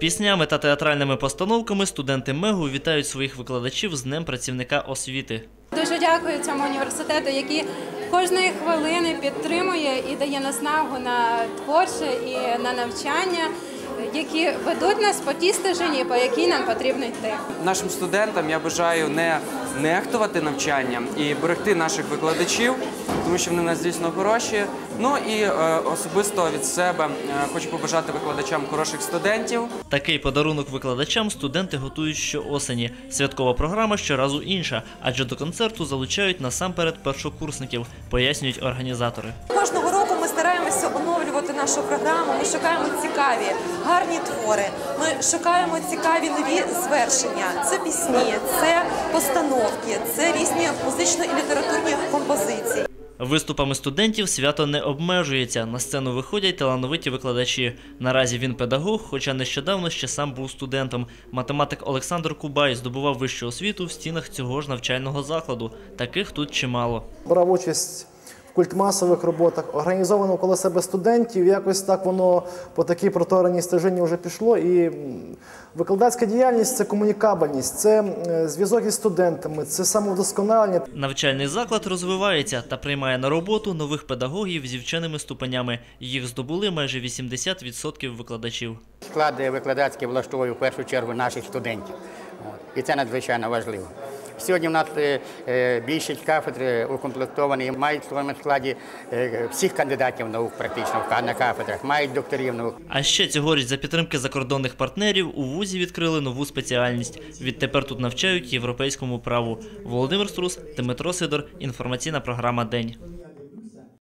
Піснями та театральними постановками студенти МЕГу вітають своїх викладачів з Днем працівника освіти. Дуже дякую цьому університету, який кожної хвилини підтримує і дає наснагу на творче і на навчання, які ведуть нас по тій стежині, по якій нам потрібно йти. Нашим студентам я бажаю не нехтувати навчанням і берегти наших викладачів, тому що вони в нас дійсно хороші. Ну і е, особисто від себе е, хочу побажати викладачам хороших студентів. Такий подарунок викладачам студенти готують щоосені. Святкова програма щоразу інша, адже до концерту залучають насамперед першокурсників, пояснюють організатори. Кожного року ми стараємося оновлювати нашу програму. Ми шукаємо цікаві, гарні твори. Ми шукаємо цікаві нові звершення. Це пісні, це постановки, це різні музично і літературні композиції. Виступами студентів свято не обмежується. На сцену виходять талановиті викладачі. Наразі він педагог, хоча нещодавно ще сам був студентом. Математик Олександр Кубай здобував вищу освіту в стінах цього ж навчального закладу. Таких тут чимало. брав участь в культмасових роботах, організовано коло себе студентів. Якось так воно по такій протореній стежині вже пішло. І викладацька діяльність це комунікабельність, це зв'язок із студентами, це самовдосконалення. Навчальний заклад розвивається та приймає на роботу нових педагогів зі вченими ступенями. Їх здобули майже 80% викладачів. Склад викладацький влаштовує в першу чергу наших студентів. І це надзвичайно важливо. Сьогодні в нас е, е, більшість кафедри укомплектовані, мають в своєму складі е, всіх кандидатів наук практично на кафедрах, мають докторів наук. А ще цьогоріч за підтримки закордонних партнерів у вузі відкрили нову спеціальність. Відтепер тут навчають європейському праву. Володимир Струс, Дмитро Сидор. Інформаційна програма День.